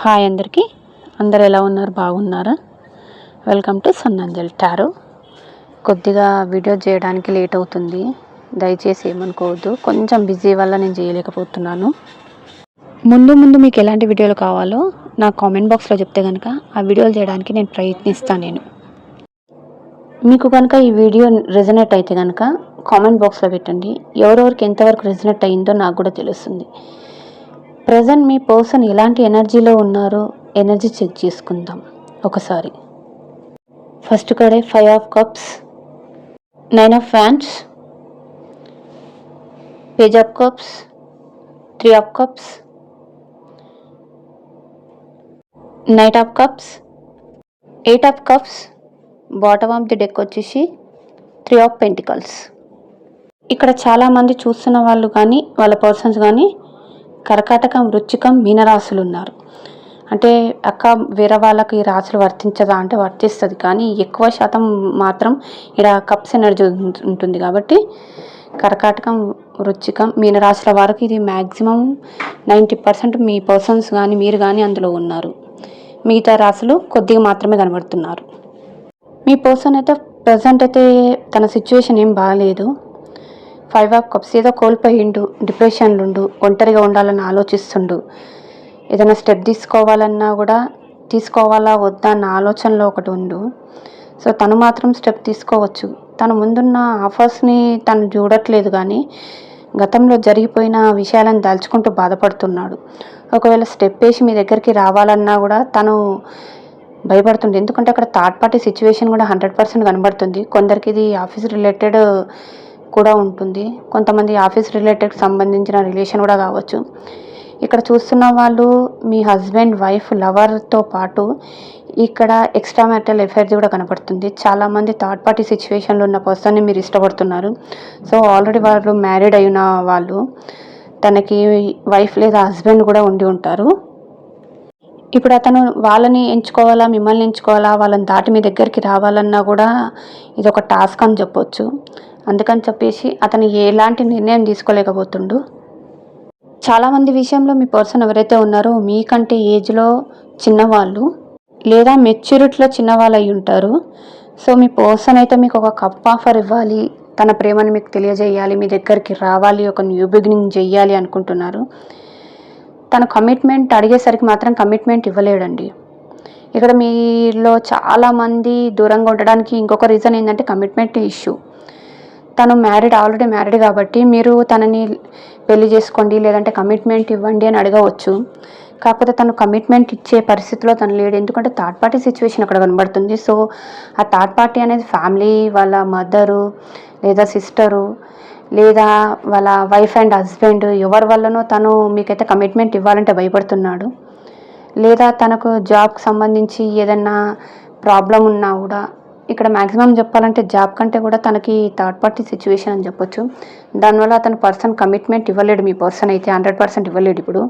Hi అందరికీ. అందరు ఎలా ఉన్నారు? బాగున్నారా? వెల్కమ్ టు సన్నంజల్ టారో కొద్దిగా వీడియో చేయడానికి లేట్ అవుతుంది. దయచేసి ఏమనుకోవద్దు. కొంచెం బిజీ వల్ల నేను చేయలేకపోతున్నాను. ముందు ముందు మీకు ఎలాంటి వీడియోలు కావాలో నా కామెంట్ బాక్స్లో చెప్తే కనుక ఆ వీడియోలు చేయడానికి నేను ప్రయత్నిస్తాను నేను. మీకు కనుక ఈ వీడియో రెజనేట్ అయితే కనుక కామెంట్ బాక్స్లో పెట్టండి. ఎవరెవరికి ఎంతవరకు రెజనేట్ అయిందో నాకు కూడా తెలుస్తుంది. ప్రజెంట్ మీ పర్సన్ ఎలాంటి ఎనర్జీలో ఉన్నారో ఎనర్జీ చెక్ చేసుకుందాం. ఒకసారి. First card five of cups nine of fans page of cups three of cups knight of cups eight of cups bottom of the deck వచ్చేసి త్రీ ఆఫ్ పెంటికల్స్. ఇక్కడ చాలామంది చూస్తున్న వాళ్ళు కానీ వాళ్ళ పర్సన్స్ కానీ కర్కాటకం వృచ్చికం మీనరాశులు ఉన్నారు అంటే అక్క వేరే వాళ్ళకి ఈ రాశులు వర్తించదా అంటే వర్తిస్తుంది. కానీ ఎక్కువ శాతం మాత్రం ఇక్కడ కప్స్ ఎనర్జీ ఉంటుంది కాబట్టి కర్కాటకం వృచ్చికం మీనరాశుల వారికి ఇది మ్యాక్సిమం నైంటీ పర్సెంట్ మీ పర్సన్స్ కానీ మీరు కానీ అందులో ఉన్నారు. మిగతా రాశులు కొద్దిగా మాత్రమే కనబడుతున్నారు. మీ పర్సన్ అయితే ప్రజెంట్ అయితే తన సిచ్యువేషన్ ఏం బాగాలేదు. ఫైవ్ ఆఫ్ కప్స్ ఏదో కోల్పోయిండు డిప్రెషన్లుండు ఒంటరిగా ఉండాలని ఆలోచిస్తుండు. ఏదైనా స్టెప్ తీసుకోవాలన్నా కూడా తీసుకోవాలా వద్దా అన్న ఆలోచనలో ఒకటి ఉండు. సో తను మాత్రం స్టెప్ తీసుకోవచ్చు. తన ముందున్న ఆఫర్స్ని తను చూడట్లేదు కానీ గతంలో జరిగిపోయిన విషయాలను దాల్చుకుంటూ బాధపడుతున్నాడు. ఒకవేళ స్టెప్ వేసి మీ దగ్గరికి రావాలన్నా కూడా తను భయపడుతుంది ఎందుకంటే అక్కడ థర్డ్ పార్టీ సిచ్యువేషన్ కూడా హండ్రెడ్ పర్సెంట్ కనబడుతుంది. కొందరికి ఇది ఆఫీస్ రిలేటెడ్ కూడా ఉంటుంది. కొంతమంది ఆఫీస్ రిలేటెడ్ సంబంధించిన రిలేషన్ కూడా కావచ్చు. ఇక్కడ చూస్తున్న వాళ్ళు మీ హస్బెండ్ వైఫ్ లవర్తో పాటు ఇక్కడ ఎక్స్ట్రా మ్యారిటల్ ఎఫైర్స్ కూడా కనపడుతుంది. చాలామంది థర్డ్ పార్టీ సిచ్యువేషన్లో ఉన్న పర్సన్ని మీరు ఇష్టపడుతున్నారు. సో ఆల్రెడీ వాళ్ళు మ్యారీడ్ అయిన వాళ్ళు తనకి వైఫ్ లేదా హస్బెండ్ కూడా ఉండి ఉంటారు. ఇప్పుడు అతను వాళ్ళని ఎంచుకోవాలా మిమ్మల్ని ఎంచుకోవాలా వాళ్ళని దాటి మీ దగ్గరికి రావాలన్నా కూడా ఇది ఒక టాస్క్ అని చెప్పొచ్చు. అందుకని చెప్పేసి అతను ఎలాంటి నిర్ణయం తీసుకోలేకపోతుండు. చాలామంది విషయంలో మీ పర్సన్ ఎవరైతే ఉన్నారో మీకంటే ఏజ్లో చిన్నవాళ్ళు లేదా మెచ్యూరిటీలో చిన్నవాళ్ళు అయి ఉంటారు. సో మీ పర్సన్ అయితే మీకు ఒక కప్ ఆఫర్ ఇవ్వాలి తన ప్రేమను మీకు తెలియజేయాలి మీ దగ్గరికి రావాలి ఒక న్యూ బిగినింగ్ చెయ్యాలి అనుకుంటున్నారు. తన కమిట్మెంట్ అడిగేసరికి మాత్రం కమిట్మెంట్ ఇవ్వలేడండి. ఇక్కడ మీలో చాలామంది దూరంగా ఉండడానికి ఇంకొక రీజన్ ఏంటంటే కమిట్మెంట్ ఇష్యూ తను మ్యారీడ్ ఆల్రెడీ మ్యారీడ్ కాబట్టి మీరు తనని పెళ్ళి చేసుకోండి లేదంటే కమిట్మెంట్ ఇవ్వండి అని అడగవచ్చు. కాకపోతే తను కమిట్మెంట్ ఇచ్చే పరిస్థితిలో తను లేడు. ఎందుకంటే థర్డ్ పార్టీ సిచ్యువేషన్ అక్కడ కనబడుతుంది. సో ఆ థర్డ్ పార్టీ అనేది ఫ్యామిలీ వాళ్ళ మదరు లేదా సిస్టరు లేదా వాళ్ళ వైఫ్ అండ్ హస్బెండ్ ఎవరి వల్లనో తను మీకైతే కమిట్మెంట్ ఇవ్వాలంటే భయపడుతున్నాడు. లేదా తనకు జాబ్కి సంబంధించి ఏదన్నా ప్రాబ్లం ఉన్నా కూడా ఇక్కడ మ్యాక్సిమం చెప్పాలంటే జాబ్ కంటే కూడా తనకి థర్డ్ పార్టీ సిచ్యువేషన్ అని చెప్పొచ్చు. దానివల్ల అతను పర్సన్ కమిట్మెంట్ ఇవ్వలేడు మీ పర్సన్ అయితే హండ్రెడ్ పర్సెంట్ ఇవ్వలేడు ఇప్పుడు.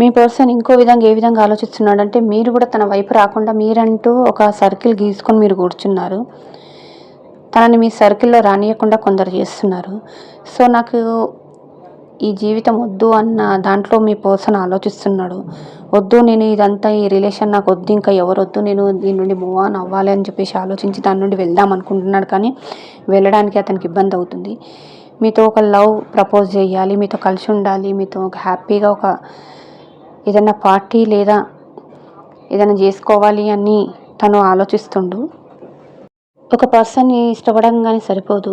మీ పర్సన్ ఇంకో విధంగా ఏ విధంగా ఆలోచిస్తున్నాడంటే మీరు కూడా తన వైపు రాకుండా మీరంటూ ఒక సర్కిల్ గీసుకొని మీరు కూర్చున్నారు. తనని మీ సర్కిల్లో రానియకుండా కొందరు చేస్తున్నారు. సో నాకు ఈ జీవితం వద్దు అన్న దాంట్లో మీ పర్సన్ ఆలోచిస్తున్నాడు. వద్దు నేను ఇదంతా ఈ రిలేషన్ నాకు వద్దు ఇంకా ఎవరు వద్దు నేను దీని నుండి మూవ్ ఆన్ అవ్వాలి అని చెప్పేసి ఆలోచించి దాని నుండి వెళ్దాం అనుకుంటున్నాడు కానీ వెళ్ళడానికి అతనికి ఇబ్బంది అవుతుంది. మీతో ఒక లవ్ ప్రపోజ్ చేయాలి మీతో కలిసి ఉండాలి మీతో ఒక హ్యాపీగా ఒక ఏదైనా పార్టీ లేదా ఏదైనా చేసుకోవాలి అని తను ఆలోచిస్తుండు. ఒక పర్సన్ని ఇష్టపడంగానే సరిపోదు.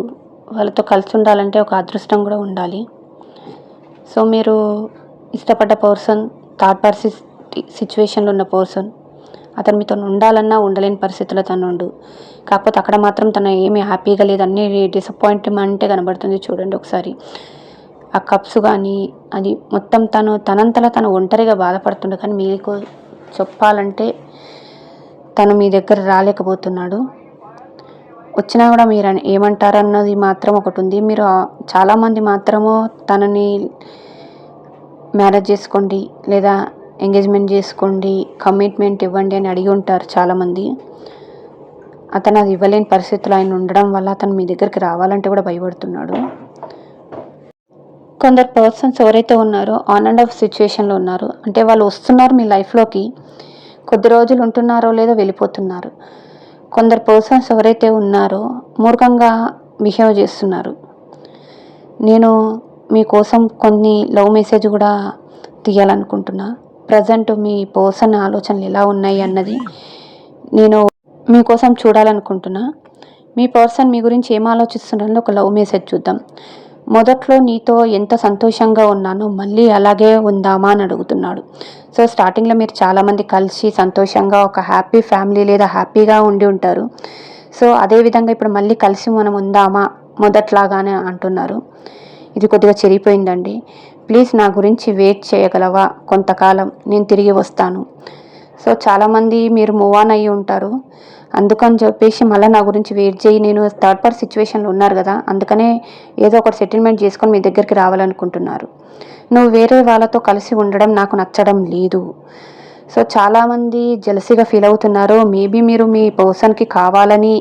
వాళ్ళతో కలిసి ఉండాలంటే ఒక అదృష్టం కూడా ఉండాలి. సో మీరు ఇష్టపడ్డ పర్సన్ థర్డ్ పర్సన్ సిచ్యువేషన్లో ఉన్న పర్సన్ అతను మీతో ఉండాలన్నా ఉండలేని పరిస్థితుల్లో తను ఉండు. కాకపోతే అక్కడ మాత్రం తను ఏమీ హ్యాపీగా లేదు. అన్ని డిసప్పాయింట్మెంటే కనబడుతుంది చూడండి ఒకసారి. ఆ కప్స్ కానీ అది మొత్తం తను తనంతలా తను ఒంటరిగా బాధపడుతుండే. కానీ మీకు చెప్పాలంటే తను మీ దగ్గర రాలేకపోతున్నాడు. వచ్చినా కూడా మీరు ఏమంటారన్నది మాత్రం ఒకటి ఉంది మీరు చాలామంది మాత్రము తనని మ్యారేజ్ చేసుకోండి లేదా ఎంగేజ్మెంట్ చేసుకోండి కమిట్మెంట్ ఇవ్వండి అని అడిగి ఉంటారు చాలామంది. అతను అది ఇవ్వలేని పరిస్థితులు ఆయన ఉండడం వల్ల అతను మీ దగ్గరికి రావాలంటే కూడా భయపడుతున్నాడు. కొందరు పర్సన్స్ ఎవరైతే ఉన్నారో ఆన్ అండ్ ఆఫ్ సిచ్యువేషన్లో ఉన్నారు. అంటే వాళ్ళు వస్తున్నారు మీ లైఫ్లోకి కొద్ది రోజులు ఉంటున్నారో లేదో వెళ్ళిపోతున్నారు. కొందరు పర్సన్స్ ఎవరైతే ఉన్నారో మూర్ఖంగా బిహేవ్ చేస్తున్నారు. నేను మీకోసం కొన్ని లవ్ మెసేజ్ కూడా తీయాలనుకుంటున్నా. ప్రజెంట్ మీ పర్సన్ ఆలోచనలు ఎలా ఉన్నాయి అన్నది నేను మీకోసం చూడాలనుకుంటున్నా. మీ పర్సన్ మీ గురించి ఏం ఆలోచిస్తున్నారో ఒక లవ్ మెసేజ్ చూద్దాం. మొదట్లో నీతో ఎంత సంతోషంగా ఉన్నానో మళ్ళీ అలాగే ఉందామా అని అడుగుతున్నాడు. సో స్టార్టింగ్లో మీరు చాలామంది కలిసి సంతోషంగా ఒక హ్యాపీ ఫ్యామిలీ లేదా హ్యాపీగా ఉండి ఉంటారు. సో అదేవిధంగా ఇప్పుడు మళ్ళీ కలిసి మనం ఉందామా మొదట్లాగానే అంటున్నారు. ఇది కొద్దిగా చెరిగిపోయిందండి. ప్లీజ్ నా గురించి వెయిట్ చేయగలవా? కొంతకాలం నేను తిరిగి వస్తాను. సో చాలామంది మీరు మూవ్ ఆన్ అయ్యి ఉంటారు. అందుకని చెప్పేసి మళ్ళీ నా గురించి వెయిట్ చేయి. నేను థర్డ్ పార్ట్ సిచ్యువేషన్లో ఉన్నారు కదా అందుకనే ఏదో ఒకటి సెటిల్మెంట్ చేసుకొని మీ దగ్గరికి రావాలనుకుంటున్నారు. నువ్వు వేరే వాళ్ళతో కలిసి ఉండడం నాకు నచ్చడం లేదు. సో చాలామంది జలసీగా ఫీల్ అవుతున్నారు. మేబీ మీరు మీ పర్సన్కి కావాలని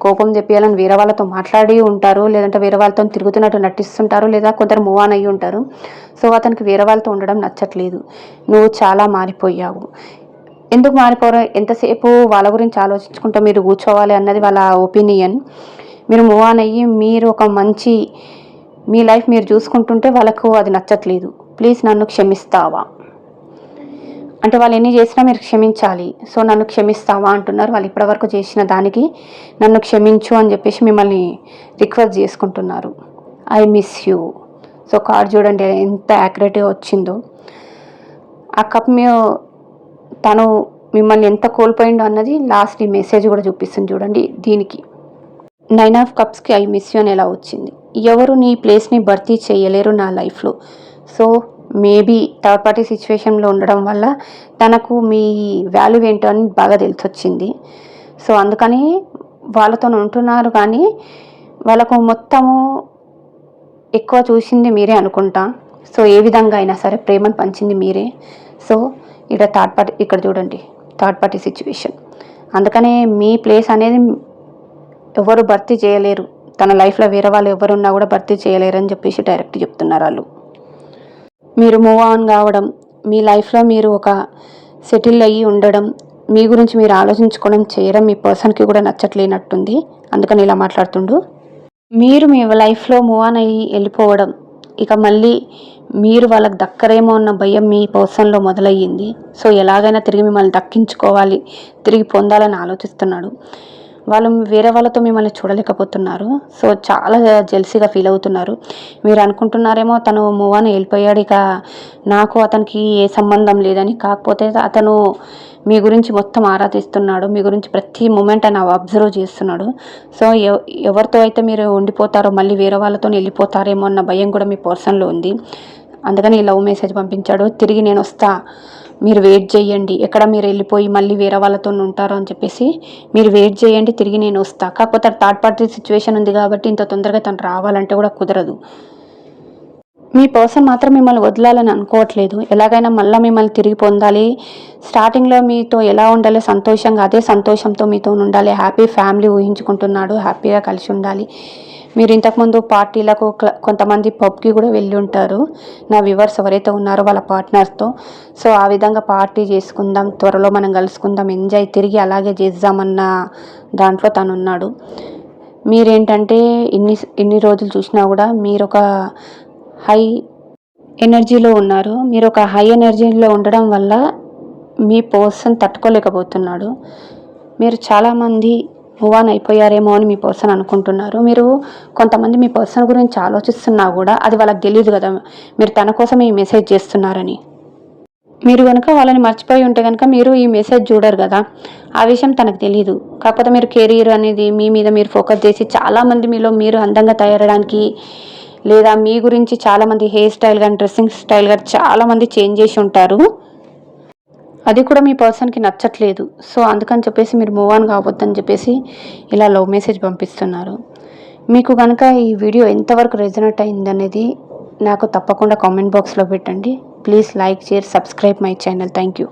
కోపం చెప్పేయాలని వేరే వాళ్ళతో మాట్లాడి ఉంటారు లేదంటే వేరే వాళ్ళతో తిరుగుతున్నట్టు నటిస్తుంటారు లేదా కొందరు మూవ్ ఆన్ అయ్యి ఉంటారు. సో అతనికి వేరే వాళ్ళతో ఉండడం నచ్చట్లేదు. నువ్వు చాలా మారిపోయావు. ఎందుకు మారిపోరు? ఎంతసేపు వాళ్ళ గురించి ఆలోచించుకుంటూ మీరు కూర్చోవాలి అన్నది వాళ్ళ ఒపీనియన్. మీరు మూవ్ ఆన్ అయ్యి మీరు ఒక మంచి మీ లైఫ్ మీరు చూసుకుంటుంటే వాళ్ళకు అది నచ్చట్లేదు. ప్లీజ్ నన్ను క్షమిస్తావా? అంటే వాళ్ళు ఎన్ని చేసినా మీరు క్షమించాలి. సో నన్ను క్షమిస్తావా అంటున్నారు. వాళ్ళు ఇప్పటివరకు చేసిన దానికి నన్ను క్షమించు అని చెప్పేసి మిమ్మల్ని రిక్వెస్ట్ చేసుకుంటున్నారు. I miss you. So card చూడండి ఎంత యాక్యురేట్గా వచ్చిందో. ఆ కప్ మీ తను మిమ్మల్ని ఎంత కోల్పోయిండో అన్నది లాస్ట్ ఈ మెసేజ్ కూడా చూపిస్తుంది చూడండి దీనికి. నైన్ ఆఫ్ కప్స్కి ఐ మిస్ యూ అని ఎలా వచ్చింది? ఎవరు నీ ప్లేస్ని భర్తీ చేయలేరు నా లైఫ్లో సో మేబీ థర్డ్ పార్టీ సిచ్యువేషన్లో ఉండడం వల్ల తనకు మీ వాల్యూ ఏంటో అని బాగా తెలిసొచ్చింది. సో అందుకని వాళ్ళతో ఉంటున్నారు కానీ వాళ్ళకు మొత్తము ఎక్కువ చూసింది మీరే అనుకుంటా. సో ఏ విధంగా అయినా సరే ప్రేమను పంచింది మీరే. సో ఇక్కడ థర్డ్ పార్టీ ఇక్కడ చూడండి థర్డ్ పార్టీ సిచ్యువేషన్ అందుకనే మీ ప్లేస్ అనేది ఎవరు భర్తీ చేయలేరు. తన లైఫ్లో వేరే వాళ్ళు ఎవరున్నా కూడా భర్తీ చేయలేరు అని చెప్పేసి డైరెక్ట్ చెప్తున్నారు వాళ్ళు. మీరు మూవ్ ఆన్ కావడం మీ లైఫ్లో మీరు ఒక సెటిల్ అయ్యి ఉండడం మీ గురించి మీరు ఆలోచించుకోవడం చేయడం మీ పర్సన్కి కూడా నచ్చట్లేనట్టుంది. అందుకని ఇలా మాట్లాడుతుండు. మీరు మీ లైఫ్లో మూవ్ ఆన్ అయ్యి వెళ్ళిపోవడం ఇక మళ్ళీ మీరు వాళ్ళకి దక్కరేమో అన్న భయం మీ పర్సన్లో మొదలయ్యింది. సో ఎలాగైనా తిరిగి మిమ్మల్ని దక్కించుకోవాలి. తిరిగి పొందాలని ఆలోచిస్తున్నాడు. వాళ్ళు వేరే వాళ్ళతో మిమ్మల్ని చూడలేకపోతున్నారు. సో చాలా జెల్సీగా ఫీల్ అవుతున్నారు. మీరు అనుకుంటున్నారేమో తను మూవ్ అని వెళ్ళిపోయాడు ఇక. నాకు అతనికి ఏ సంబంధం లేదని. కాకపోతే అతను మీ గురించి మొత్తం ఆరాధిస్తున్నాడు. మీ గురించి ప్రతి మూమెంట్ అని అబ్జర్వ్ చేస్తున్నాడు. సో ఎవరితో అయితే మీరు ఉండిపోతారో మళ్ళీ వేరే వాళ్ళతో వెళ్ళిపోతారేమో అన్న భయం కూడా మీ పర్సన్లో ఉంది. అందుకని ఈ లవ్ మెసేజ్ పంపించాడు. తిరిగి నేను వస్తా. మీరు వెయిట్ చేయండి. ఎక్కడ మీరు వెళ్ళిపోయి మళ్ళీ వేరే వాళ్ళతో ఉంటారో అని చెప్పేసి మీరు వెయిట్ చేయండి తిరిగి నేను వస్తా. కాకపోతే థర్డ్ పార్టీ సిచ్యువేషన్ ఉంది కాబట్టి ఇంత తొందరగా తను రావాలంటే కూడా కుదరదు. మీ పర్సన్ మాత్రం మిమ్మల్ని వదలాలని అనుకోవట్లేదు. ఎలాగైనా మళ్ళీ మిమ్మల్ని తిరిగి పొందాలి. స్టార్టింగ్లో మీతో ఎలా ఉండాలి? సంతోషంగా అదే సంతోషంతో మీతో ఉండాలి. హ్యాపీ ఫ్యామిలీ ఊహించుకుంటున్నాడు. హ్యాపీగా కలిసి ఉండాలి. మీరు ఇంతకుముందు పార్టీలకు కొంతమంది పబ్కి కూడా వెళ్ళి ఉంటారు. నా వివర్స్ ఎవరైతే ఉన్నారో వాళ్ళ పార్ట్నర్స్తో. సో ఆ విధంగా పార్టీ చేసుకుందాం త్వరలో మనం కలుసుకుందాం ఎంజాయ్ తిరిగి అలాగే చేద్దామన్న దాంట్లో తను ఉన్నాడు మీరేంటంటే ఇన్ని ఇన్ని రోజులు చూసినా కూడా మీరు ఒక హై ఎనర్జీలో ఉన్నారు. మీరు ఒక హై ఎనర్జీలో ఉండడం వల్ల మీ పర్సన్ తట్టుకోలేకపోతున్నాడు. మీరు చాలామంది మూవ్ ఆన్ అయిపోయారేమో అని మీ పర్సన్ అనుకుంటున్నారు. మీరు కొంతమంది మీ పర్సన్ గురించి ఆలోచిస్తున్నా కూడా అది వాళ్ళకి తెలియదు కదా. మీరు తన కోసం ఈ మెసేజ్ చేస్తున్నారని. మీరు కనుక వాళ్ళని మర్చిపోయి ఉంటే కనుక మీరు ఈ మెసేజ్ చూడరు కదా. ఆ విషయం తనకు తెలియదు కాకపోతే మీరు కెరీర్ అనేది మీ మీద మీరు ఫోకస్ చేసి చాలామంది మీలో మీరు అందంగా తయారడానికి లేదా మీ గురించి చాలామంది హెయిర్ స్టైల్ కానీ డ్రెస్సింగ్ స్టైల్ కానీ చాలామంది చేంజ్ చేసి ఉంటారు. అది కూడా మీ పర్సన్కి నచ్చట్లేదు. సో అందుకని చెప్పేసి మీరు మూవ్ ఆన్ కావద్దని చెప్పేసి ఇలా లవ్ మెసేజ్ పంపిస్తున్నారు. మీకు కనుక ఈ వీడియో ఎంతవరకు రెజనెట్ అయిందనేది నాకు తప్పకుండా కామెంట్ బాక్స్లో పెట్టండి. Please like share subscribe my channel thank you